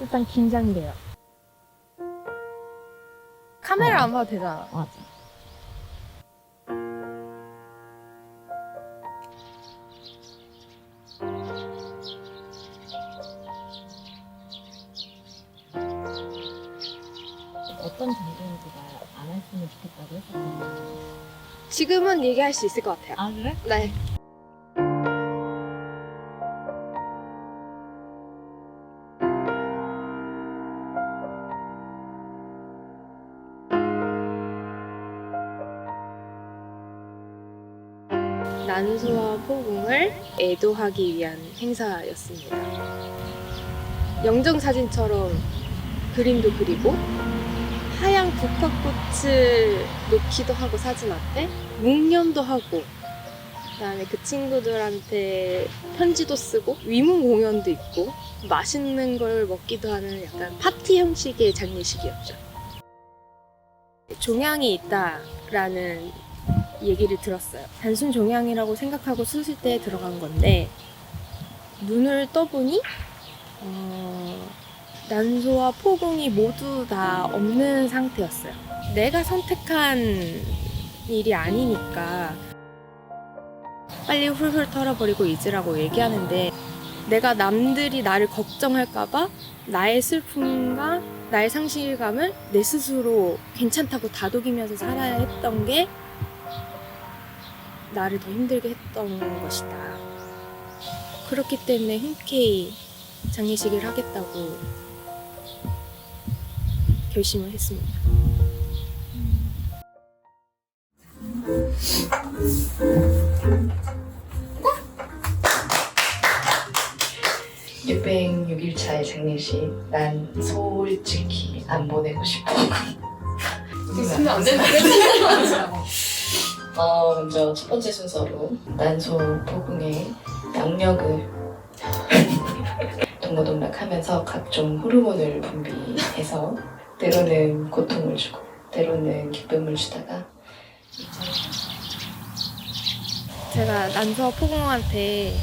일단 긴장돼요. 카메라 어. 안 봐도 되잖아. 맞아. 어떤 장면인지가 안 했으면 좋겠다고 했었거든요. 지금은 얘기할 수 있을 것 같아요. 아 그래? 네. 난소와 포궁을 애도하기 위한 행사였습니다. 영정 사진처럼 그림도 그리고 하얀 국화꽃을 놓기도 하고 사진 앞에 묵념도 하고 그다음에 그 친구들한테 편지도 쓰고 위문 공연도 있고 맛있는 걸 먹기도 하는 약간 파티 형식의 장례식이었죠. 종양이 있다라는 얘기를 들었어요. 단순 종양이라고 생각하고 수술대에 들어간 건데 눈을 떠보니 어, 난소와 포궁이 모두 다 없는 상태였어요. 내가 선택한 일이 아니니까 빨리 훌훌 털어버리고 잊으라고 얘기하는데 내가 남들이 나를 걱정할까봐 나의 슬픔과 나의 상실감을 내 스스로 괜찮다고 다독이면서 살아야 했던 게 나를 더 힘들게 했던 것이다. 그렇기 때문에 흔쾌히 장례식을 하겠다고 결심을 했습니다. 유뱅 6일차의 장례식 난 솔직히 안 보내고 싶어 있으면 안 된다. 어, 먼저 첫 번째 순서로 난소 포궁의 양력을 동고동락하면서 각종 호르몬을 분비해서 때로는 고통을 주고 때로는 기쁨을 주다가 제가 난서 포공한테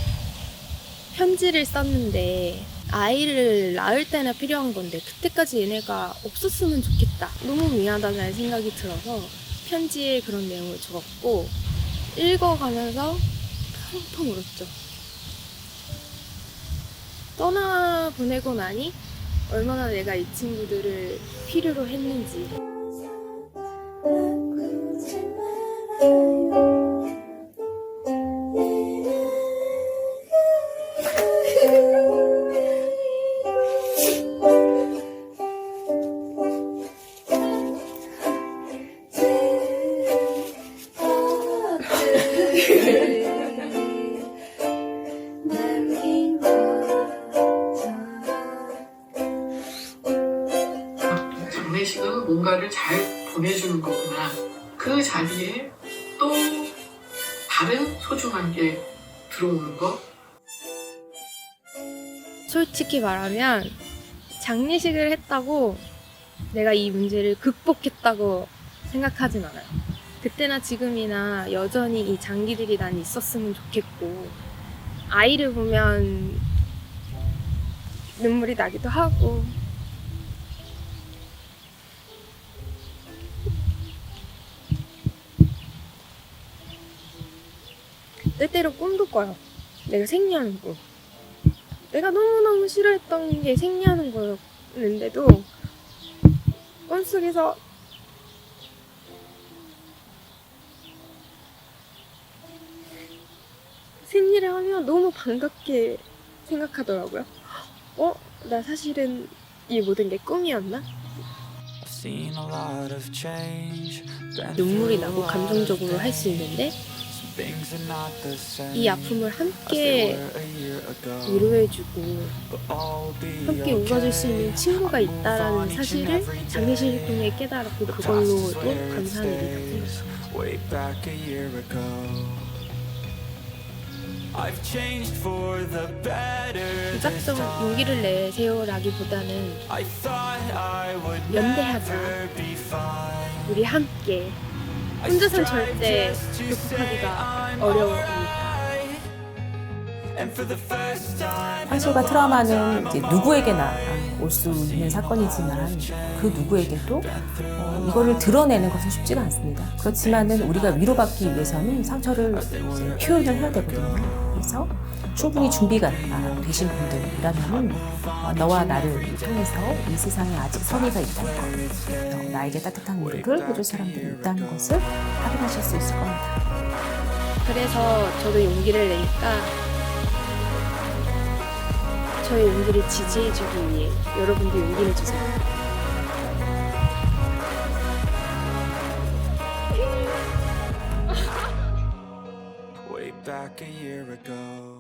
편지를 썼는데 아이를 낳을 때나 필요한 건데 그때까지 얘네가 없었으면 좋겠다. 너무 미안하다는 생각이 들어서 편지에 그런 내용을 적었고 읽어가면서 펑펑 울었죠. 떠나 보내고 나니 얼마나 내가 이 친구들을 필요로 했는지 뭔가를 잘 보내주는 거구나. 그 자리에 또 다른 소중한 게 들어오는 거. 솔직히 말하면 장례식을 했다고 내가 이 문제를 극복했다고 생각하진 않아요. 그때나 지금이나 여전히 이 장기들이 난 있었으면 좋겠고 아이를 보면 눈물이 나기도 하고 때때로 꿈도 꿔요. 내가 생리하는 꿈. 내가 너무너무 싫어했던 게 생리하는 거였는데도 꿈 속에서 생리를 하면 너무 반갑게 생각하더라고요. 어? 나 사실은 이 모든 게 꿈이었나? 눈물이 나고 감정적으로 할 수 있는데 이 아픔을 함께 위로해주고 함께 웃어줄 수 있는 친구가 있다라는 사실을 장례식을 통해 깨달았고 그걸로도 감사한 this 무작정. 용기를 내세요라기보다는 연대하자. 우리 함께 strive 절대 극복하기가 어려우니 상실과 트라우마는 이제 누구에게나 올 수 있는 사건이지만 그 누구에게도 어, 이거를 드러내는 것은 쉽지가 않습니다. 그렇지만은 우리가 위로받기 위해서는 상처를 표현을 해야 되거든요. 그래서 충분히 준비가 아, 되신 분들이라면은 어, 너와 나를 통해서 이 세상에 아직 선의가 있다. 어, 나에게 따뜻한 위로를 해줄 사람들이 있다는 것을 확인하실 수 있을 겁니다. 그래서 저도 용기를 내니까 저의 용기를 지지해주기 위해 여러분도 용기를 주세요. Back a year ago